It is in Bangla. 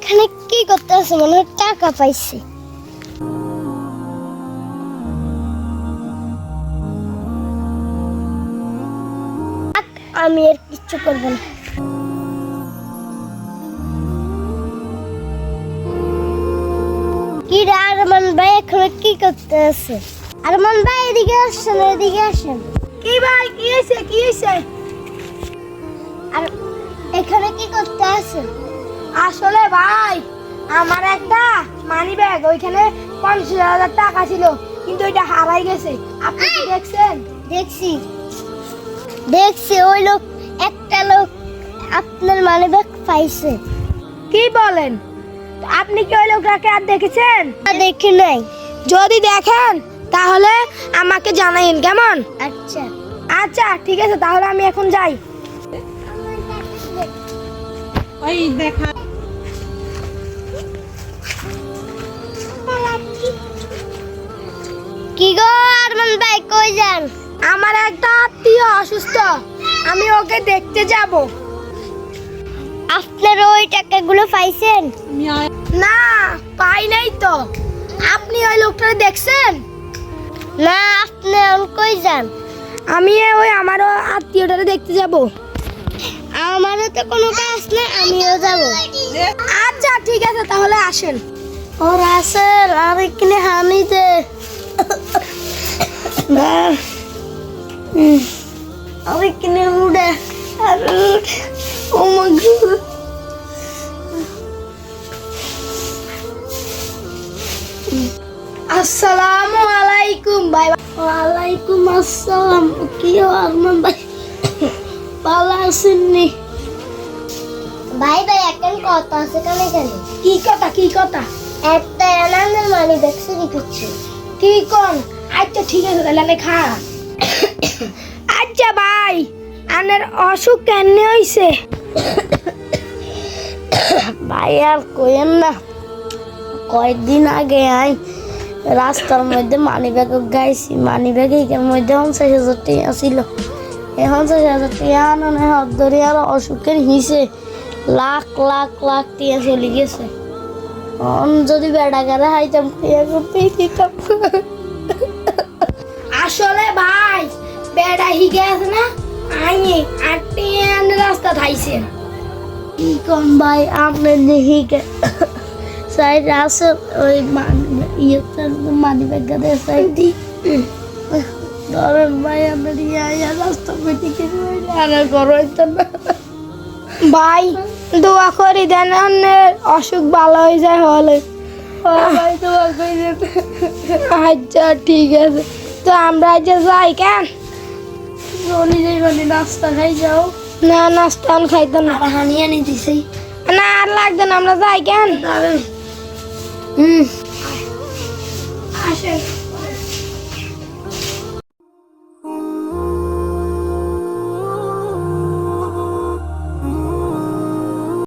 এখানে কি করতে আছে মনে হয় টাকা পাইছে। আমি আর কিচ্ছু করব না। কি রে আরমান ভাই এখানে কি করতে আছে? আরমান ভাই এদিকে আসেন এদিকে আসেন। কি ভাই কি হয়েছে কি হয়েছে? আর এখানে কি করতে আছে? আসলে ভাই আমার একটা মানি ব্যাগ ওইখানে পঞ্চাশ হাজার টাকা ছিল কিন্তু ওইটা হারাই গেছে। আপনি কি দেখছেন? দেখছি। দেখছি ওই লোক একটা লোক আপনার মানে ব্যাগ পাইছে। কি বলেন? আপনি কি ওই লোকটাকে আর দেখেছেন? না, দেখি নাই। যদি দেখেন তাহলে আমাকে জানাইন কেমন? আচ্ছা। আচ্ছা ঠিক আছে তাহলে আমি এখন যাই। ওই দেখা আমার একটা আত্মীয় অসুস্থ। আমি ওকে দেখতে যাব। আপনার ওই টাকাগুলো পাইছেন? না, পাই নাই তো। আপনি ওই লোকটা দেখছেন? না, আপনি কই যান? আমি ওই আমার আত্মীয়টারে দেখতে যাব। আমারও তো কোনো কাজ নেই, আমিও যাব। আচ্ছা ঠিক আছে, তাহলে আসেন। ও রাসেল আর এখানে হামিদে এখানে উড়ে আর ও আসসালামু আলাইকুম ভাই। ওয়ালাইকুম আসসালাম। কি আরমান ভাই? ভালো আছেননি ভাই ভাই এখন কত আছে কেন কেন কি কথা কি কথা? একটা এনানের মানে দেখছি কিছু কি কোন? আচ্ছা ঠিক আছে তাহলে আমি খা। আচ্ছা ভাই, আনের অসুখ কেন হইছে? ভাই, আর কইেন না, কয়েকদিন আগে আই রাস্তার মধ্যে মানি ব্যাগ গাইছি। মানি ব্যাগ মধ্যে পঞ্চাশ হাজার টাকা ছিল। এই পঞ্চাশ হাজার টাকা আননে হাত ধরে আর অসুখের হিসে লাখ লাখ লাখ টাকা চলে গেছে। অন যদি বেড়া গাড়া হাইতাম টাকা করতে দিতাম আসলে ভাই বেড়া হিগে আছে না আইয়ে আর টেন রাস্তা থাইছে কি কম ভাই আপনার দেখি সাইড আছে ওই ইয়েতে মানি ব্যাগটা সাইড ধরেন ভাই আপনার ইয়া ইয়া রাস্তা পেতে কিছু আর করো না। ভাই দোয়া করি দেন আনের অসুখ ভালো হয়ে যায় হলে। আচ্ছা ঠিক আছে। তো আমরা যে যাই কেন? চলি যাই মানে নাস্তা খাই যাও। না নাস্তা আমি খাইতো না। আর হানিয়ে নি দিছি। না আর লাগবে না আমরা যাই কেন? হুম। আসেন।